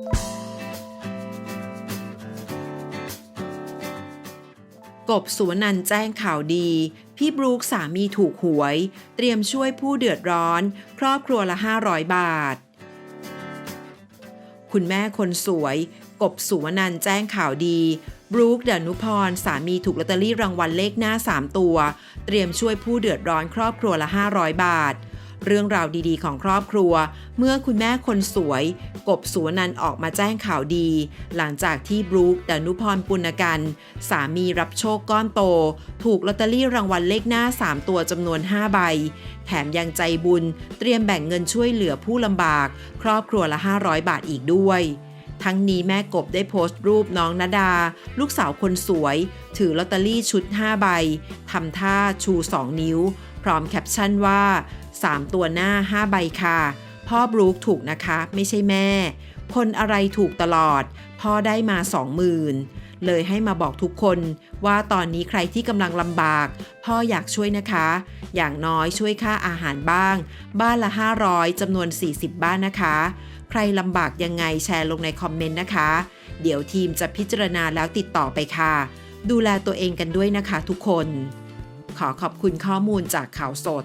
กบสุวนันแจ้งข่าวดี พี่บรูคสามีถูกหวย เตรียมช่วยผู้เดือดร้อน ครอบครัวละ 500 บาท คุณแม่คนสวย กบสุวนันแจ้งข่าวดี บรูคดนุพร สามีถูกลอตเตอรี่รางวัลเลขหน้า 3 ตัว เตรียมช่วยผู้เดือดร้อนครอบครัวละ 500 บาท เรื่องราวดีๆ ของครอบครัว เมื่อคุณแม่คนสวย กบสุวนันออกมาแจ้งข่าวดี หลังจากที่บรูคดานุพรปุณกัน สามีรับโชคก้อนโต ถูกลอตเตอรี่รางวัลเลขหน้า 3 ตัวจำนวน 5 ใบ แถมยังใจบุญ เตรียมแบ่งเงินช่วยเหลือผู้ลำบาก ครอบครัวละ 500 บาทอีกด้วย ทั้งนี้แม่กบได้โพสต์รูปน้องนาดา ลูกสาวคนสวย ถือลอตเตอรี่ชุด 5 ใบทำท่าชู 2 นิ้ว พร้อมแคปชั่นว่า 3 ตัวหน้า 5 ใบค่ะ พ่อบรูคถูกนะคะ ไม่ใช่แม่ คนอะไรถูกตลอด พ่อได้มา20,000เลยให้มาบอกทุกคนว่าตอนนี้ใครที่กำลังลำบาก พ่ออยากช่วยนะคะ อย่างน้อยช่วยค่าอาหารบ้าง บ้านละ 500จำนวน 40 บ้านนะคะ ใครลำบากยังไงแชร์ลงในคอมเมนต์นะคะ เดี๋ยวทีมจะพิจารณาแล้วติดต่อไปค่ะ ดูแลตัวเองกันด้วยนะคะทุกคน ขอขอบคุณข้อมูลจากข่าวสด